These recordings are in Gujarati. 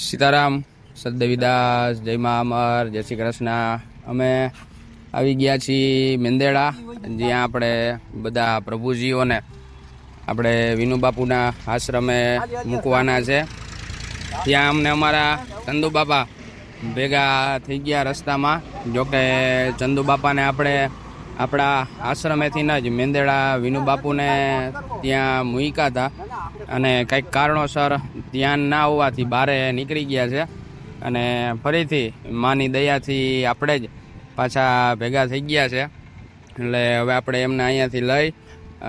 સીતારામ સદદેવીદાસ જય મા અમર, જય શ્રી કૃષ્ણ. અમે આવી ગયા છીએ મેંદેડા, જ્યાં આપણે બધા પ્રભુજીઓને આપણે વિનુબાપુના આશ્રમે મૂકવાના છે. ત્યાં અમને અમારા ચંદુ બાપા ભેગા થઈ ગયા રસ્તામાં. જોકે ચંદુ બાપાને આપણે આપણા આશ્રમેથી ન જ મેંદેડા વિનુ બાપુને ત્યાં મૂક્યા હતા. અને કંઈક કારણોસર ધ્યાન ના હોવાથી બારે નીકળી ગયા છે. અને ફરીથી માની દયાથી આપણે જ પાછા ભેગા થઈ ગયા છે. એટલે હવે આપણે એમને અહીંયાથી લઈ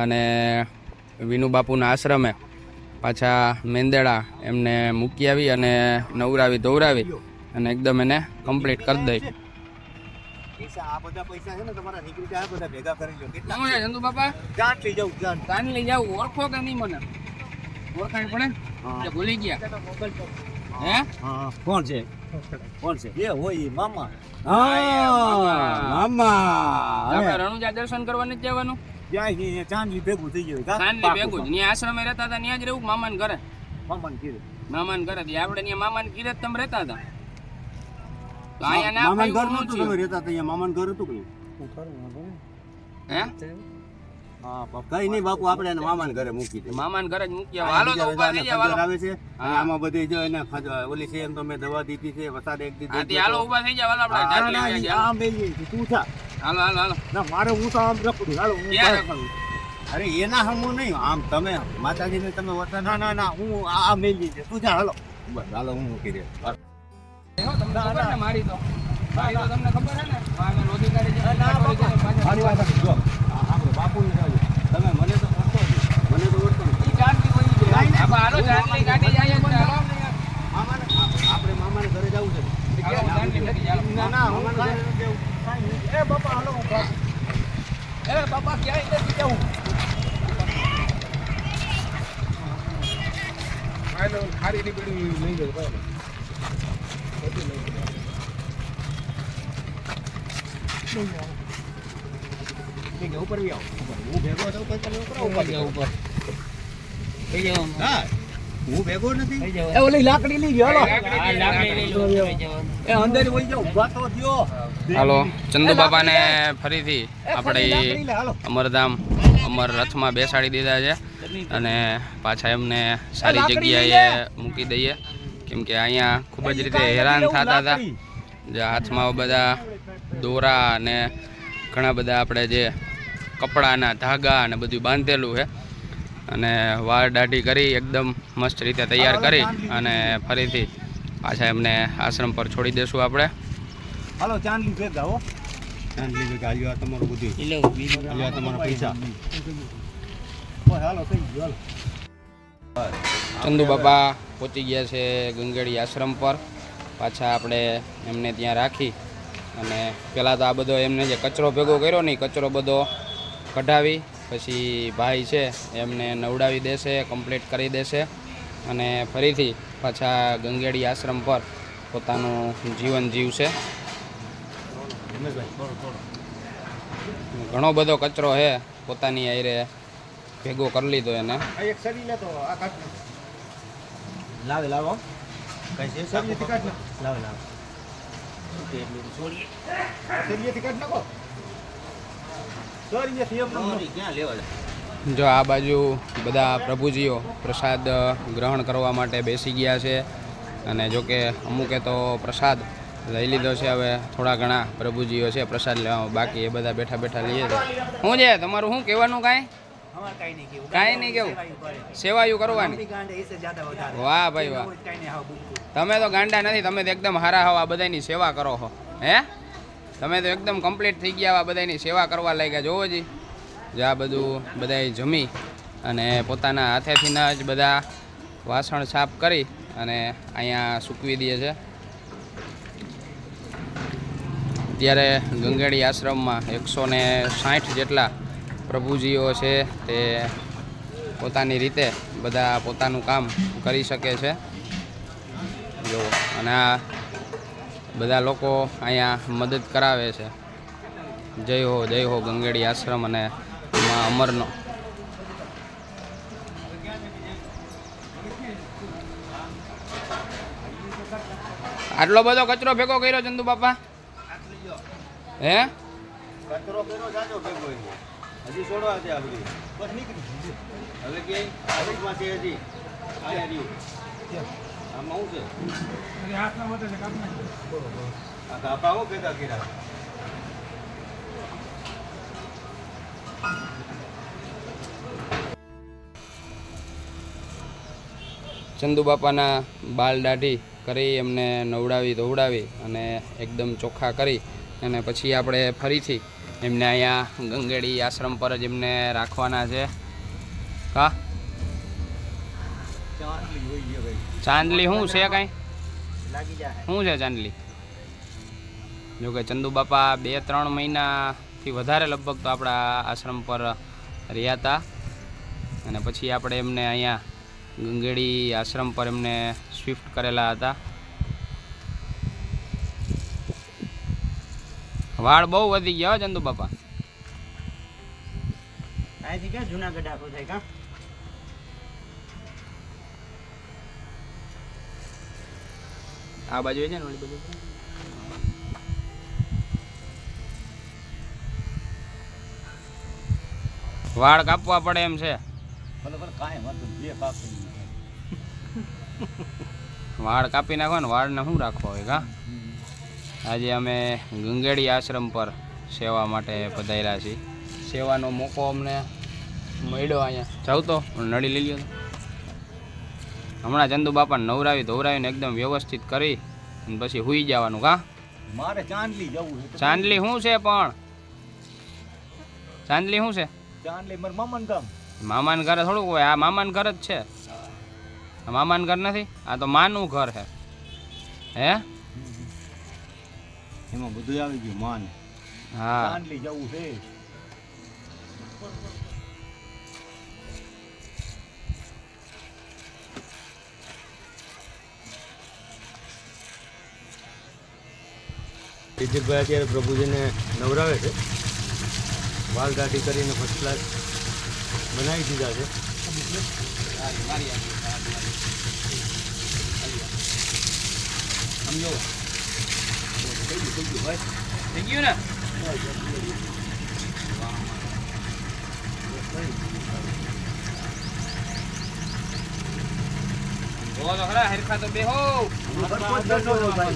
અને વિનુ બાપુના આશ્રમે પાછા મેંદેડા એમને મૂકી આવી અને નવરાવી ધોવરાવી અને એકદમ એને કમ્પ્લીટ કરી દઈ. પૈસા આ બધા પૈસા છે ને તમારા નીકળી જાય બધા ભેગા કરી લો. કેટલા? ચંદુ બાપા? ગાંઠ લઈ જાઉં ગાંઠ લઈ જાઉં ઓળખો કે નહીં મને? ઓળખાણ પડે કે ભૂલી ગયા. હે? કોણ છે? કોણ છે? એ હોય ઈ મામા. મામા. આપણે રણુજા દર્શન કરવા નથી જવાનું? ત્યાં ચાંદલી ભેગું થઈ ગયું. કા? ભેગું જ. ત્યાં આશ્રમે રહેતા હતા ત્યાં જ રહેવું મામાન ઘરે? મામાન કીધું મામાન ઘરે. આપણે ત્યાં મામાને ઘરે તમે રહેતા હતા? તો અહીંયા ના મામાને ઘર પાડ્યું નું તમે રહેતા ત્યાં મામાને ઘર હતું કયું હે? કઈ નહીં બાપુ આપણે એને મામાને ઘરે મૂકી દે મામાને ઘરે જ મૂકી હાલો તો ઊભા થઈ જાવ આવે છે. અને આમાં બધી જો એને ઓલી છે એમ તો મેં દવા દીધી છે વસાદ એક દીધી હાલો ઊભા થઈ જાવ હાલો આપણે હા, ચાલી ના, લઈએ ઈ છીએ. આમ બેસી છે. તું થા. હાલો હાલો હાલો. ના મારે હું તો આમ રખું હાલો હું ક્યાં અરે એના હમું નહીં. આમ તમે માતાજીને તમે વરસાદ ના ના ના હું આ આ મેલી છે. તું જા હાલો. બસ હાલો હું મૂકી દે. તમને ખબર ને મારી તો. મારી તો તમને ખબર છે ને આ અમે લોધી કાઢી છે, કાઢી છે, પાછળ. મારી વાત સાચી. જો આ આપણે બાપુની જાજો. તમે મને તો ઓળખો જ નહીં. મને તો ઓળખો નહીં. ઈ ચાંદલી વહી ગઈ. નહીં, નહીં. આપણે હાલો ચાંદલી કાઢી જાય જ ને, હાલો. મામાને આપ- આપણે મામાને ઘરે જવું છે હાલો, ચાંદલી કાઢી જાય, હાલો. ના ના મામાને ઘરે નથી જવું. કાંઈ નહીં. એ બાપા હાલો હું બાપુ. એ બાપા ક્યાંય નથી જવું ઠીક છે, ઉપર બી આવો. ઉપર. હું ભેગો થઉં પછી તમે ઉપર આવો. ઉપર. થઈ જાવ હા. હું ભેગો નથી એ ઓલી લાકડી લઈ ગયો હાલો હા, લાકડી લઈ લો. એ અંદર વહી જાઓ ઊભા તો થયો હાલો ચંદુ બાપાને ફરીથી આપણે. અમરધામ અમર રથમાં બેસાડી દીધા છે અને પાછા એમને સારી જગ્યાએ મૂકી દઈએ. કેમ કે અહીંયા ખૂબ જ રીતે હેરાન થતા હતા. જે હાથમાં બધા દોરા અને ઘણા બધા આપણે જે કપડાના ધાગા અને બધું બાંધેલું છે. અને વાળ દાઢી કરી એકદમ મસ્ત રીતે તૈયાર કરી અને ફરીથી પાછા એમને આશ્રમ પર છોડી દેશું આપણે. હાલો ચાંદલી ભેગા હો. ચાંદલી ભેગા તમારું બધું. તમારા પૈસા. હાલો થઈ ગયું ચંદુ બાપા પહોંચી ગયા છે ગંગેડી આશ્રમ પર. પાછા આપણે એમને ત્યાં રાખી અને પહેલાં તો આ બધો એમને જે કચરો ભેગો કર્યો ને કચરો બધો કઢાવી પછી ભાઈ છે એમને નવડાવી દેશે કમ્પ્લીટ કરી દેશે અને ફરીથી પાછા ગંગેડી આશ્રમ પર પોતાનું જીવન જીવશે. ઘણો બધો કચરો છે પોતાની આયરે. ભેગો કરી લીધો એને. એક સરી લે આ કાઢ લાવે લાવો. કઈ છે? સરીએથી કાઢ લાવે લાવે. સરીએથી કાઢ નાખો. સરીએથી એમ ક્યાં લેવા જો આ બાજુ બધા પ્રભુજીઓ પ્રસાદ ગ્રહણ કરવા માટે બેસી ગયા છે. અને જો કે અમુકે તો પ્રસાદ લઈ લીધો છે હવે. થોડા ઘણા પ્રભુજીઓ છે પ્રસાદ લેવા. બાકી એ બધા બેઠા બેઠા લઈએ છે. શું છે? તમારું શું કહેવાનું કાંઈ? કાઈ નહીં કેવું. સેવાયું કરવાની. વાહ ભાઈ વાહ. તમે તો ગાંડા નથી તમે તો એકદમ હારા હવા બધાની સેવા કરો હો. હે? તમે તો એકદમ કમ્પ્લીટ થઈ ગયા આ બધાની સેવા કરવા લાગ્યા. જોવો જી. જે આ બધું બધાએ જમી અને પોતાના હાથેથી જ બધા વાસણ સાફ કરી અને અહીંયા સૂકવી દે છે. અત્યારે ગંગેડી આશ્રમમાં એકસો ને સાઠ જેટલા પ્રભુજીઓ છે તે પોતાની રીતે બધા પોતાનું કામ કરી શકે છે. જો, અને આ બધા લોકો અહીંયા મદદ કરાવે છે. જય હો જય હો ગંગેડી આશ્રમ અને માં અમરનો. આટલો બધો કચરો ભેગો કર્યો ચંદુ બાપા? હે? કચરો કર્યો જાજો ભેગો. હજી છોડવા છે આ બધી બસ નીકળી. હવે કે હાથમાં છે હજી. આ રહ્યું આમાં શું છે? આ કાપા હું ભેગા કર્યા? ચંદુ બાપાના બાલ દાઢી કરી એમને નવડાવી ધોવડાવી અને એકદમ ચોખ્ખા કરી અને પછી આપણે ફરીથી એમને અહીંયા ગંગેડી આશ્રમ પર જ એમને રાખવાના છે. કા? ચાંદલી શું છે કાંઈ? શું છે ચાંદલી? જો કે ચંદુ બાપા બે ત્રણ મહિનાથી વધારે લગભગ તો આપણા આશ્રમ પર રહ્યા હતા. અને પછી આપણે એમને અહીંયા ગંગેડી આશ્રમ પર એમને શિફ્ટ કરેલા હતા. વાળ બહુ વધી ગયા ચંદુ બાપા. અહીંથી ક્યાં જુનાગઢ આખો થાય કા? આ બાજુ છે ને ઓલી બાજુ? વાળ કાપવા પડે એમ છે. કાપ. વાળ કાપી નાખો ને વાળને શું રાખવા હોય કા? આજે અમે ગંગેડી આશ્રમ પર સેવા માટે પધાર્યા છીએ. સેવાનો મોકો અમને મળ્યો અહીંયા. જાઉં તો નડી લઈ લ્યો હમણાં ચંદુ બાપાને નવરાવી ધોવરાવીને એકદમ વ્યવસ્થિત કરી અને પછી હુઈ જવાનું કા મારે ચાંદલી જવું છે. ચાંદલી શું છે પણ? ચાંદલી શું છે? ચાંદલી મારા મામાન ગામ મામાન ઘરે થોડુંક હોય. આ મામાન ઘર જ છે. મામાના ઘર નથી? આ તો માનું ઘર છે. હે? એમાં બધું આવી ગયું માન. હા. ચાંદલી જવું છે. તિજકભાઈ અત્યારે પ્રભુજીને નવરાવે છે. વાલ દાઢી કરીને ફર્સ્ટ ક્લાસ બનાવી દીધા છે. સમજો. થઈ ગયું ને તો ખરા હરખા તો બેહો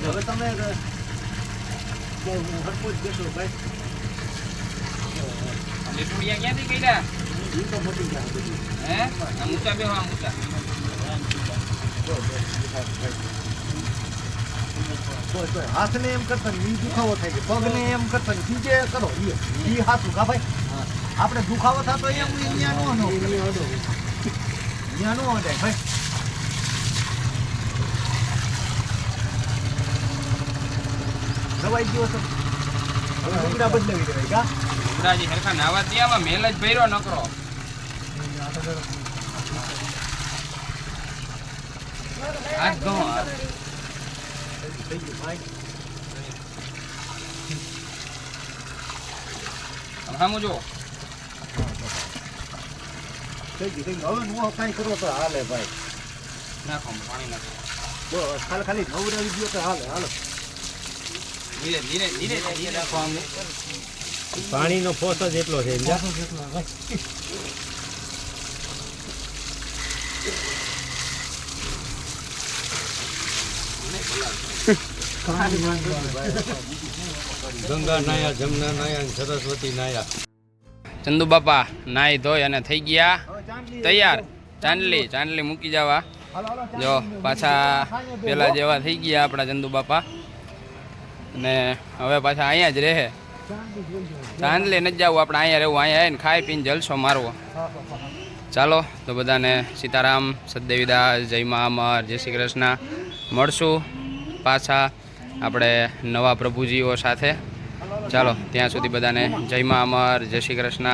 હવે તમે હરપોચ બેસો ભાઈ લીટુડિયા ક્યાંથી કર્યા હું તો મોટી બધી હે આમ ઊંચા બેહો આમ હાથને એમ કરતા ને ઈ દુખાવો થાય છે. પગને એમ કરતા ને બીજે કરો. ઈ ઈ હાથું કા ભાઈ આપણે દુખાવો થતો એમ અહીંયા નો નો અહીંયા નો જાય ભાઈ. દવાઈ ગયો તો. હવે ડુંગરા બદલાવી દેવાય કા? હરખા નાવા દિયામાં મેલ જ ભર્યો નકરો. હાથ. થઈ ગયું ભાઈ આમ સામું જુઓ. થઈ ગયું થઈ ગયું હવે હું કાંઈ કરો તો હાલે ભાઈ. નાખો પાણી નાખો. બસ ખાલી ખાલી નવરાવી ગયો તો હાલે હાલો. ધીરે ધીરે ધીરે ધીરે નાખો આમ. પાણીનો ફોસ જ એટલો છે ગંગા નાયા જમના નાયા સરસ્વતી નાયા. ચંદુ બાપા નાઈ ધોઈ અને થઈ ગયા. તૈયાર. ચાંદલી. ચાંદલી મૂકી જવા. જો પાછા પેલા જેવા થઈ ગયા આપણા ચંદુ બાપા. અને હવે પાછા અહીંયા જ રહે. ચાંદલી નથી જવું આપણે અહીંયા રહેવું અહીંયા આવીને ખાઈ પીને જલસો મારવો. ચાલો તો બધાને સીતારામ સદદેવીદાસ જય મા અમર જય શ્રી કૃષ્ણ. મળશું. પાછા આપણે નવા પ્રભુજીઓ સાથે. ચાલો, ત્યાં સુધી બધાને જય મા અમર, જય શ્રી કૃષ્ણ.